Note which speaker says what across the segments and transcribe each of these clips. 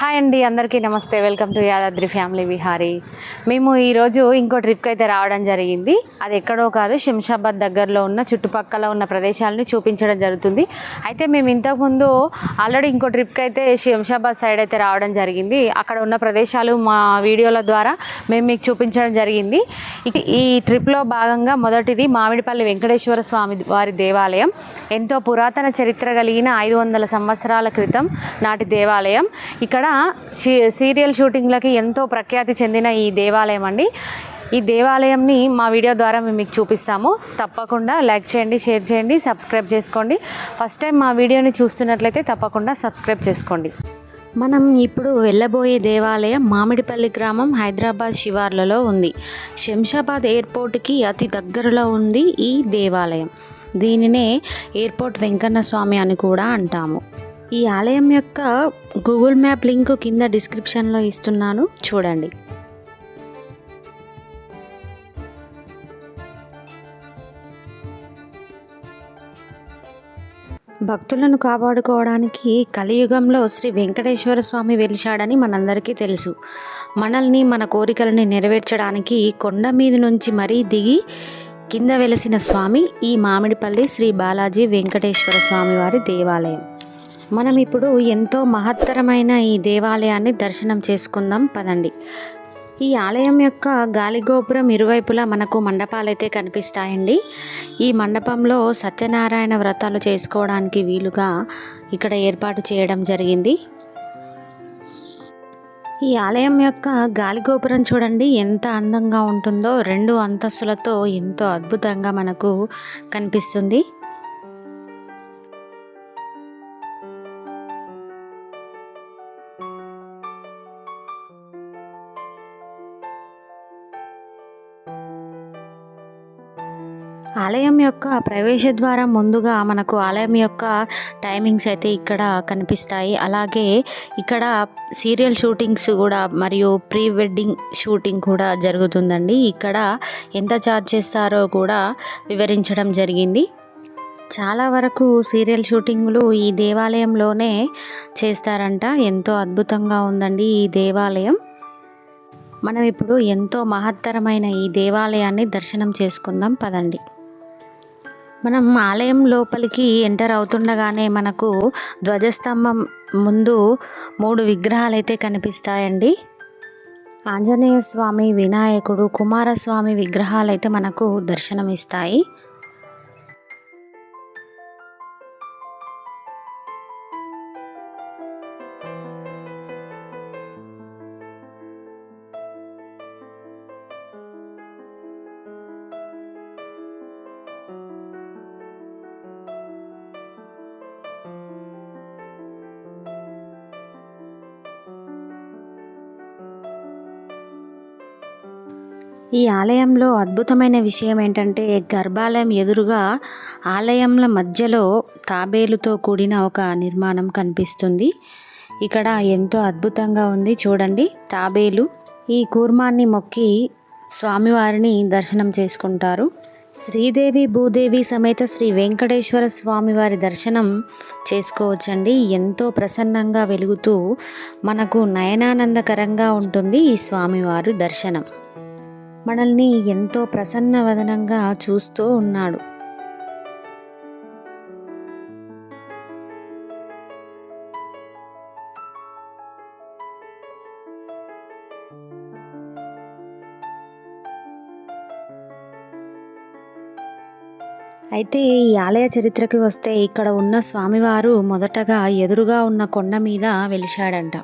Speaker 1: Hi అండి అందరికీ నమస్తే. Welcome to Yadadri family Vihari మేము ఈరోజు ఇంకో ట్రిప్కి అయితే రావడం జరిగింది. అది ఎక్కడో కాదు శంషాబాద్ దగ్గరలో ఉన్న చుట్టుపక్కల ఉన్న ప్రదేశాలని చూపించడం జరుగుతుంది. అయితే మేము ఇంతకుముందు ఆల్రెడీ ఇంకో ట్రిప్కి అయితే శంషాబాద్ సైడ్ అయితే రావడం జరిగింది. అక్కడ ఉన్న ప్రదేశాలు మా వీడియోల ద్వారా మేము మీకు చూపించడం జరిగింది. ఇక- ఈ ట్రిప్లో భాగంగా మొదటిది మామిడిపల్లి వెంకటేశ్వర స్వామి వారి దేవాలయం. ఎంతో పురాతన చరిత్ర కలిగిన ఐదు వందల సంవత్సరాల క్రితం నాటి దేవాలయం. ఇక్కడ సీరియల్ షూటింగ్లకి ఎంతో ప్రఖ్యాతి చెందిన ఈ దేవాలయం అండి. ఈ దేవాలయంని మా వీడియో ద్వారా మేము మీకు చూపిస్తాము. తప్పకుండా లైక్ చేయండి షేర్ చేయండి సబ్స్క్రైబ్ చేసుకోండి. ఫస్ట్ టైం మా వీడియోని చూస్తున్నట్లయితే తప్పకుండా సబ్స్క్రైబ్ చేసుకోండి. మనం ఇప్పుడు వెళ్ళబోయే దేవాలయం మామిడిపల్లి గ్రామం హైదరాబాద్ శివార్లలో ఉంది. శంషాబాద్ ఎయిర్పోర్ట్కి అతి దగ్గరలో ఉంది ఈ దేవాలయం. దీనినే ఎయిర్పోర్ట్ వెంకన్న స్వామి అని కూడా అంటాము. ఈ ఆలయం యొక్క గూగుల్ మ్యాప్ లింక్ కింద డిస్క్రిప్షన్లో ఇస్తున్నాను. చూడండి. భక్తులను కాపాడుకోవడానికి కలియుగంలో శ్రీ వెంకటేశ్వర స్వామి వెలిశాడని మనందరికీ తెలుసు. మనల్ని మన కోరికలని నెరవేర్చడానికి కొండ మీద నుంచి మరీ దిగి కింద వెలసిన స్వామి ఈ మామిడిపల్లి శ్రీ బాలాజీ వెంకటేశ్వర స్వామి వారి దేవాలయం. మనం ఇప్పుడు ఎంతో మహత్తరమైన ఈ దేవాలయాన్ని దర్శనం చేసుకుందాం. పదండి. ఈ ఆలయం యొక్క గాలిగోపురం ఇరువైపులా మనకు మండపాలైతే కనిపిస్తాయండి. ఈ మండపంలో సత్యనారాయణ వ్రతాలు చేసుకోవడానికి వీలుగా ఇక్కడ ఏర్పాటు చేయడం జరిగింది. ఈ ఆలయం యొక్క గాలిగోపురం చూడండి ఎంత అందంగా ఉంటుందో రెండు అంతస్తులతో ఎంతో అద్భుతంగా మనకు కనిపిస్తుంది. ఆలయం యొక్క ప్రవేశ ద్వారం ముందుగా మనకు ఆలయం యొక్క టైమింగ్స్ అయితే ఇక్కడ కనిపిస్తాయి. అలాగే ఇక్కడ సీరియల్ షూటింగ్స్ కూడా మరియు ప్రీ వెడ్డింగ్ షూటింగ్ కూడా జరుగుతుందండి. ఇక్కడ ఎంత ఛార్జ్ చేస్తారో కూడా వివరించడం జరిగింది. చాలా వరకు సీరియల్ షూటింగ్లు ఈ దేవాలయంలోనే చేస్తారంట. ఎంతో అద్భుతంగా ఉందండి ఈ దేవాలయం. మనం ఇప్పుడు ఎంతో మహత్తరమైన ఈ దేవాలయాన్ని దర్శనం చేసుకుందాం. పదండి. మనం ఆలయం లోపలికి ఎంటర్ అవుతుండగానే మనకు ధ్వజస్తంభం ముందు మూడు విగ్రహాలు అయితే కనిపిస్తాయండి. ఆంజనేయ స్వామి వినాయకుడు కుమారస్వామి విగ్రహాలు అయితే మనకు దర్శనమిస్తాయి. ఈ ఆలయంలో అద్భుతమైన విషయం ఏంటంటే గర్భాలయం ఎదురుగా ఆలయంల మధ్యలో తాబేలుతో కూడిన ఒక నిర్మాణం కనిపిస్తుంది. ఇక్కడ ఎంతో అద్భుతంగా ఉంది. చూడండి తాబేలు. ఈ కూర్మాన్ని మొక్కి స్వామివారిని దర్శనం చేసుకుంటారు. శ్రీదేవి భూదేవి సమేత శ్రీ వెంకటేశ్వర స్వామివారి దర్శనం చేసుకోవచ్చండి. ఎంతో ప్రసన్నంగా వెలుగుతూ మనకు నయనానందకరంగా ఉంటుంది ఈ స్వామివారి దర్శనం. మనల్ని ఎంతో ప్రసన్నవదనంగా చూస్తూ ఉన్నాడు. అయితే ఈ ఆలయ చరిత్రకి వస్తే ఇక్కడ ఉన్న స్వామివారు మొదటగా ఎదురుగా ఉన్న కొండ మీద వెలిశాడంట.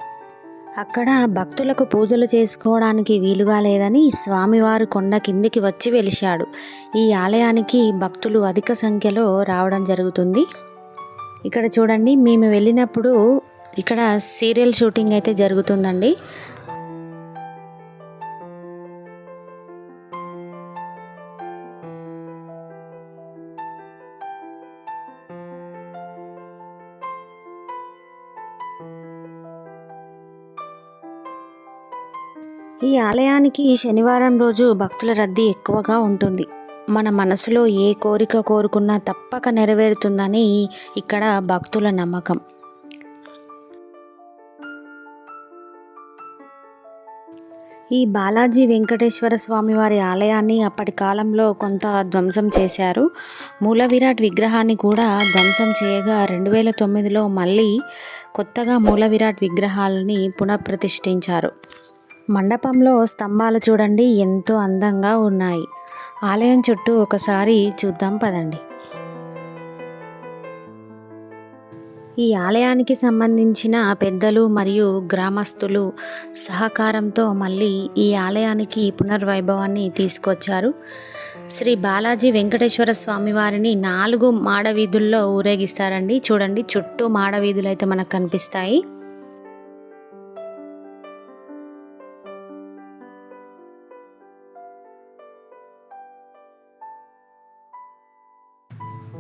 Speaker 1: అక్కడ భక్తులకు పూజలు చేసుకోవడానికి వీలుగా లేదని స్వామివారు కొండ కిందికి వచ్చి వెలిశాడు. ఈ ఆలయానికి భక్తులు అధిక సంఖ్యలో రావడం జరుగుతుంది. ఇక్కడ చూడండి మేము వెళ్ళినప్పుడు ఇక్కడ సీరియల్ షూటింగ్ అయితే జరుగుతుందండి. ఈ ఆలయానికి శనివారం రోజు భక్తుల రద్దీ ఎక్కువగా ఉంటుంది. మన మనసులో ఏ కోరిక కోరుకున్నా తప్పక నెరవేరుతుందని ఇక్కడ భక్తుల నమ్మకం. ఈ బాలాజీ వెంకటేశ్వర స్వామి వారి ఆలయాన్ని అప్పటి కాలంలో కొంత ధ్వంసం చేశారు. మూల విరాట్ విగ్రహాన్ని కూడా ధ్వంసం చేయగా రెండు వేల తొమ్మిదిలో మళ్ళీ కొత్తగా మూల విరాట్ విగ్రహాలని పునఃప్రతిష్ఠించారు. మండపంలో స్తంభాలు చూడండి ఎంతో అందంగా ఉన్నాయి. ఆలయం చుట్టూ ఒకసారి చూద్దాం పదండి. ఈ ఆలయానికి సంబంధించిన పెద్దలు మరియు గ్రామస్తులు సహకారంతో మళ్ళీ ఈ ఆలయానికి పునర్వైభవాన్ని తీసుకొచ్చారు. శ్రీ బాలాజీ వెంకటేశ్వర స్వామి వారిని నాలుగు మాడవీధుల్లో ఊరేగిస్తారండి. చూడండి చుట్టూ మాడవీధులు అయితే మనకు కనిపిస్తాయి.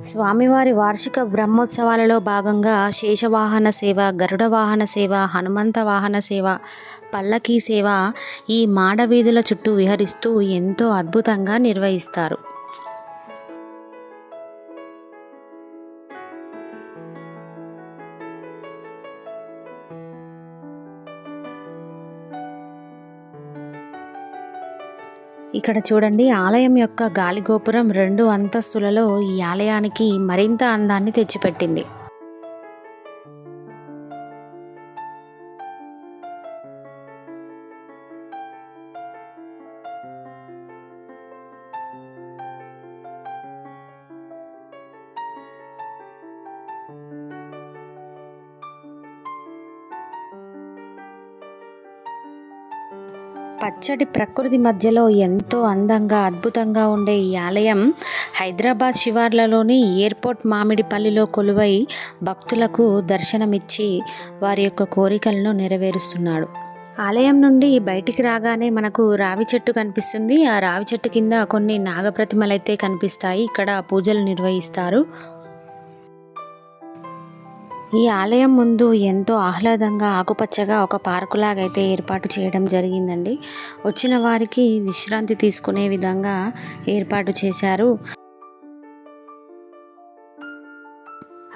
Speaker 1: స్వామివారి వార్షిక బ్రహ్మోత్సవాలలో భాగంగా శేషవాహన సేవ గరుడ వాహన సేవ హనుమంత వాహన సేవ పల్లకీ సేవ ఈ మాడవీధుల చుట్టూ విహరిస్తూ ఎంతో అద్భుతంగా నిర్వహిస్తారు. ఇక్కడ చూడండి ఆలయం యొక్క గాలిగోపురం రెండు అంతస్తులలో ఈ ఆలయానికి మరింత అందాన్ని తెచ్చిపెట్టింది. పచ్చటి ప్రకృతి మధ్యలో ఎంతో అందంగా అద్భుతంగా ఉండే ఈ ఆలయం హైదరాబాద్ శివార్లలోని ఎయిర్పోర్ట్ మామిడిపల్లిలో కొలువై భక్తులకు దర్శనమిచ్చి వారి యొక్క కోరికలను నెరవేరుస్తున్నాడు. ఆలయం నుండి బయటికి రాగానే మనకు రావి చెట్టు కనిపిస్తుంది. ఆ రావి చెట్టు కింద కొన్ని నాగప్రతిమలైతే కనిపిస్తాయి. ఇక్కడ పూజలు నిర్వహిస్తారు. ఈ ఆలయం ముందు ఎంతో ఆహ్లాదంగా ఆకుపచ్చగా ఒక పార్కులాగైతే ఏర్పాటు చేయడం జరిగిందండి. వచ్చిన వారికి విశ్రాంతి తీసుకునే విధంగా ఏర్పాటు చేశారు.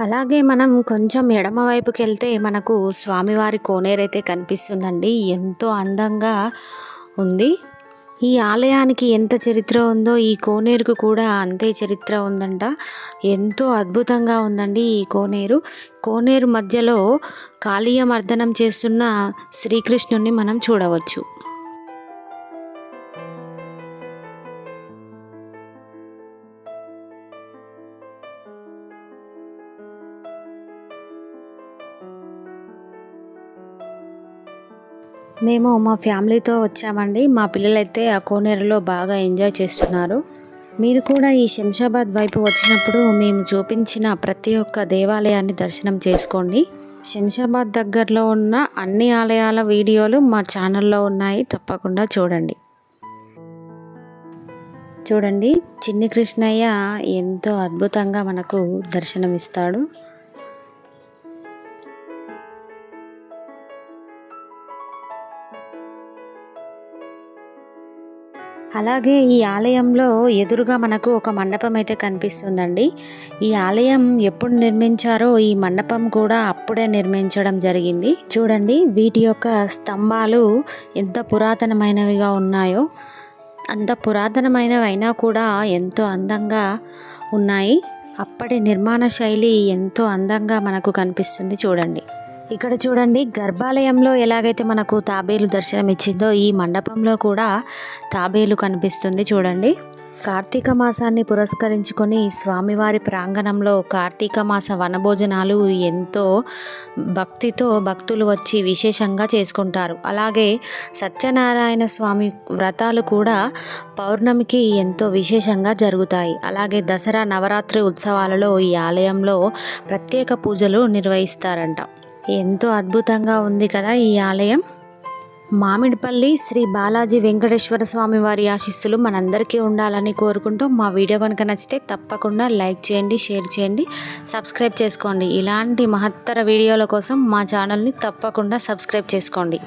Speaker 1: అలాగే మనం కొంచెం ఎడమ వైపుకి వెళ్తే మనకు స్వామివారి కోనేరైతే కనిపిస్తుందండి. ఎంతో అందంగా ఉంది. ఈ ఆలయానికి ఎంత చరిత్ర ఉందో ఈ కోనేరుకు కూడా అంతే చరిత్ర ఉందంట. ఎంతో అద్భుతంగా ఉందండి ఈ కోనేరు. కోనేరు మధ్యలో కాళీయ మర్దనం చేస్తున్న శ్రీకృష్ణుని మనం చూడవచ్చు. మేము మా ఫ్యామిలీతో వచ్చామండి. మా పిల్లలైతే ఆ కోనేరులో బాగా ఎంజాయ్ చేస్తున్నారు. మీరు కూడా ఈ శంషాబాద్ వైపు వచ్చినప్పుడు మేము చూపించిన ప్రతి ఒక్క దేవాలయాన్ని దర్శనం చేసుకోండి. శంషాబాద్ దగ్గరలో ఉన్న అన్ని ఆలయాల వీడియోలు మా ఛానల్లో ఉన్నాయి. తప్పకుండా చూడండి. చూడండి చిన్ని కృష్ణయ్య ఎంతో అద్భుతంగా మనకు దర్శనమిస్తాడు. అలాగే ఈ ఆలయంలో ఎదురుగా మనకు ఒక మండపం అయితే కనిపిస్తుందండి. ఈ ఆలయం ఎప్పుడు నిర్మించారో ఈ మండపం కూడా అప్పుడే నిర్మించడం జరిగింది. చూడండి వీటి యొక్క స్తంభాలు ఎంత పురాతనమైనవిగా ఉన్నాయో అంత పురాతనమైనవి అయినా కూడా ఎంతో అందంగా ఉన్నాయి. అప్పటి నిర్మాణ శైలి ఎంతో అందంగా మనకు కనిపిస్తుంది చూడండి. ఇక్కడ చూడండి గర్భాలయంలో ఎలాగైతే మనకు తాబేలు దర్శనం ఇచ్చిందో ఈ మండపంలో కూడా తాబేలు కనిపిస్తుంది చూడండి. కార్తీక మాసాన్ని పురస్కరించుకొని స్వామివారి ప్రాంగణంలో కార్తీక మాస వనభోజనాలు ఎంతో భక్తితో భక్తులు వచ్చి విశేషంగా చేసుకుంటారు. అలాగే సత్యనారాయణ స్వామి వ్రతాలు కూడా పౌర్ణమికి ఎంతో విశేషంగా జరుగుతాయి. అలాగే దసరా నవరాత్రి ఉత్సవాలలో ఈ ఆలయంలో ప్రత్యేక పూజలు నిర్వహిస్తారంట. ఎంతో అద్భుతంగా ఉంది కదా ఈ ఆలయం. మామిడిపల్లి శ్రీ బాలాజీ వెంకటేశ్వర స్వామి వారి ఆశీస్సులు మనందరికీ ఉండాలని కోరుకుంటూ మా వీడియో కనుక నచ్చితే తప్పకుండా లైక్ చేయండి షేర్ చేయండి సబ్స్క్రైబ్ చేసుకోండి. ఇలాంటి మహత్తర వీడియోల కోసం మా ఛానల్ని తప్పకుండా సబ్స్క్రైబ్ చేసుకోండి.